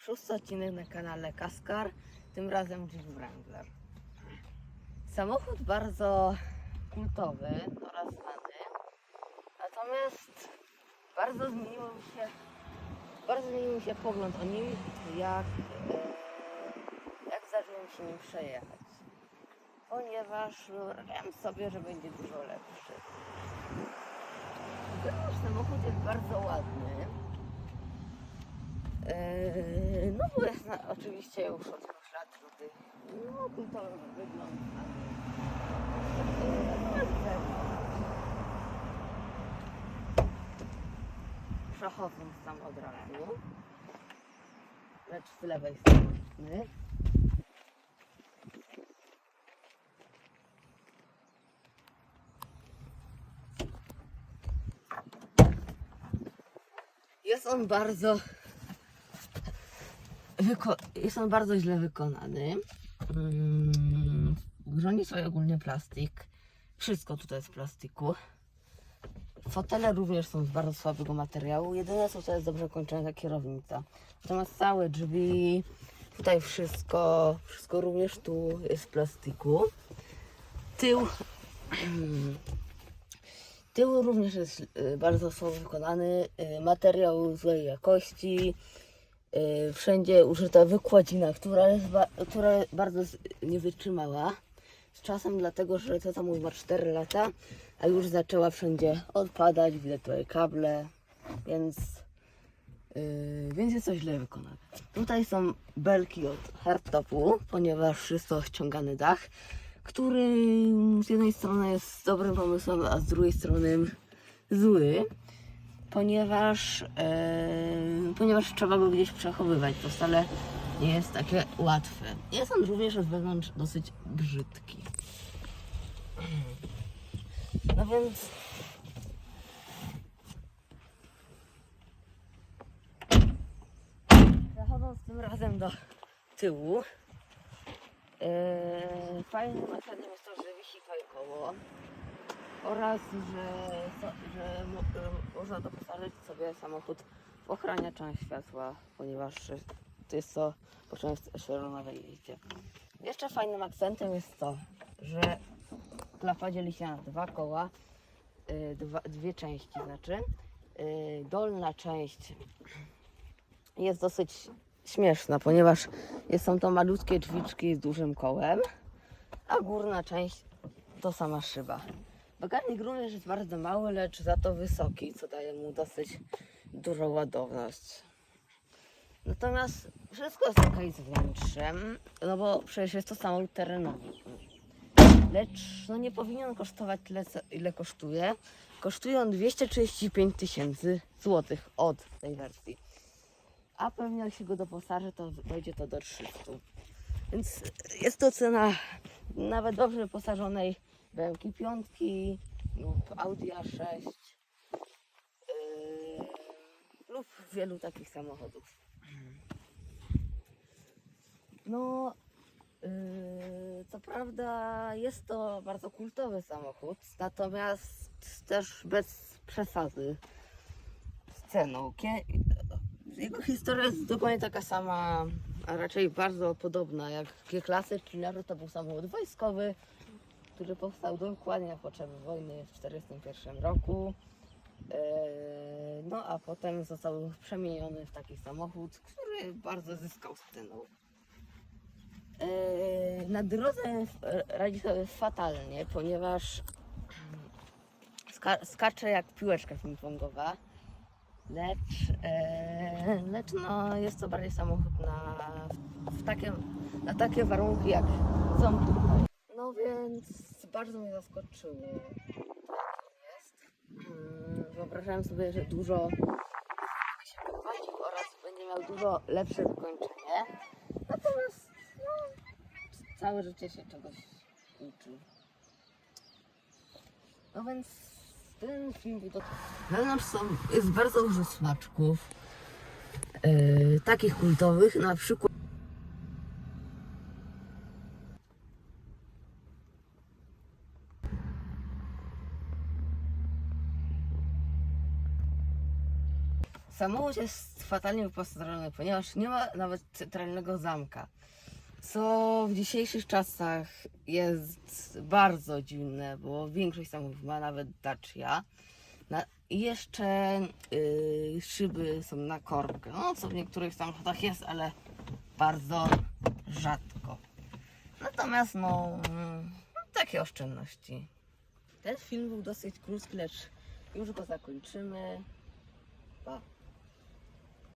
Szósty odcinek na kanale Kaskar, tym razem Jeep Wrangler. Samochód bardzo kultowy oraz znany, natomiast bardzo zmieniło mi się, bardzo zmienił mi się pogląd o nim, jak, e, jak zacząłem się nim przejechać. Ponieważ wyobrażałem sobie, że będzie dużo lepszy. Ponieważ samochód jest bardzo ładny. Eee, no bo jest oczywiście już od iluś lat tutaj. No kultowy wygląd. Eee, natomiast zewnątrz. Przechodząc tam od razu, lecz z lewej strony. Jest on bardzo. Jest on bardzo źle wykonany. Mm, Grzonie sobie ogólnie plastik. Wszystko tutaj jest z plastiku. Fotele również są z bardzo słabego materiału. Jedyne co to jest dobrze kończona ta kierownica. Natomiast całe drzwi, tutaj wszystko, wszystko również tu jest z plastiku. Tył Tył również jest y, bardzo słabo wykonany, y, materiał złej jakości, wszędzie użyta wykładzina, która jest ba- która bardzo nie wytrzymała z czasem, dlatego że to tam ma 4 lata, a już zaczęła wszędzie odpadać, widać tutaj kable, więc, y, więc jest to źle wykonane. Tutaj są belki od hardtopu, ponieważ jest to ściągany dach który z jednej strony jest dobrym pomysłem, a z drugiej strony zły, ponieważ, e, ponieważ trzeba go gdzieś przechowywać. To wcale nie jest takie łatwe. Jest on również od wewnątrz dosyć brzydki. No więc. Przechodząc tym razem do tyłu. Eee, fajnym jest to, że wisi fajkowo oraz, że, że e, można doposażyć sobie samochód w ochraniacza światła, ponieważ to jest to po czym szeronowej jeździe. Jeszcze fajnym akcentem jest to, że klapa dzieli się na dwa koła, e, dwa, dwie części znaczy. E, dolna część jest dosyć śmieszna, ponieważ są to malutkie drzwiczki z dużym kołem, a górna część to sama szyba. Bagażnik również jest bardzo mały, lecz za to wysoki, co daje mu dosyć dużą ładowność. Natomiast wszystko jest ok z wnętrzem, no bo przecież jest to samolot terenowy. Lecz no nie powinien kosztować tyle, ile kosztuje. Kosztuje on 235 tysięcy złotych od tej wersji a pewnie jak się go doposaży, to wejdzie to do 300. Więc jest to cena nawet dobrze wyposażonej BMW 5 lub Audi A6 yy, lub wielu takich samochodów. No, yy, co prawda jest to bardzo kultowy samochód, natomiast też bez przesady z ceną. Jego historia jest dokładnie taka sama, a raczej bardzo podobna jak G-klasy, czyli to był samochód wojskowy, który powstał dokładnie na potrzeby wojny w 1941 roku. Eee, No a potem został przemieniony w taki samochód, który bardzo zyskał z. Eee, Na drodze e, radzi sobie fatalnie, ponieważ ska- skacze jak piłeczka ping-pongowa. Lecz, e, lecz no, jest to bardziej samochód na, w takie, na takie warunki, jak są tutaj. No więc bardzo mnie zaskoczyło. Mm, Wyobrażałem sobie, że dużo się prowadził oraz będzie miał dużo lepsze wykończenie. Natomiast no, całe życie się czegoś uczy. No więc ten film do... Wewnątrz są, jest bardzo dużo smaczków. Yy, takich kultowych, na przykład Samochód jest fatalnie wyposażony, ponieważ nie ma nawet centralnego zamka. Co w dzisiejszych czasach jest bardzo dziwne, bo większość samochodów ma nawet Dacia. Na, jeszcze yy, szyby są na korbkę. No, co w niektórych samochodach jest, ale bardzo rzadko. Natomiast, no, mm, takie oszczędności. Ten film był dosyć krótki, lecz już go zakończymy. Pa.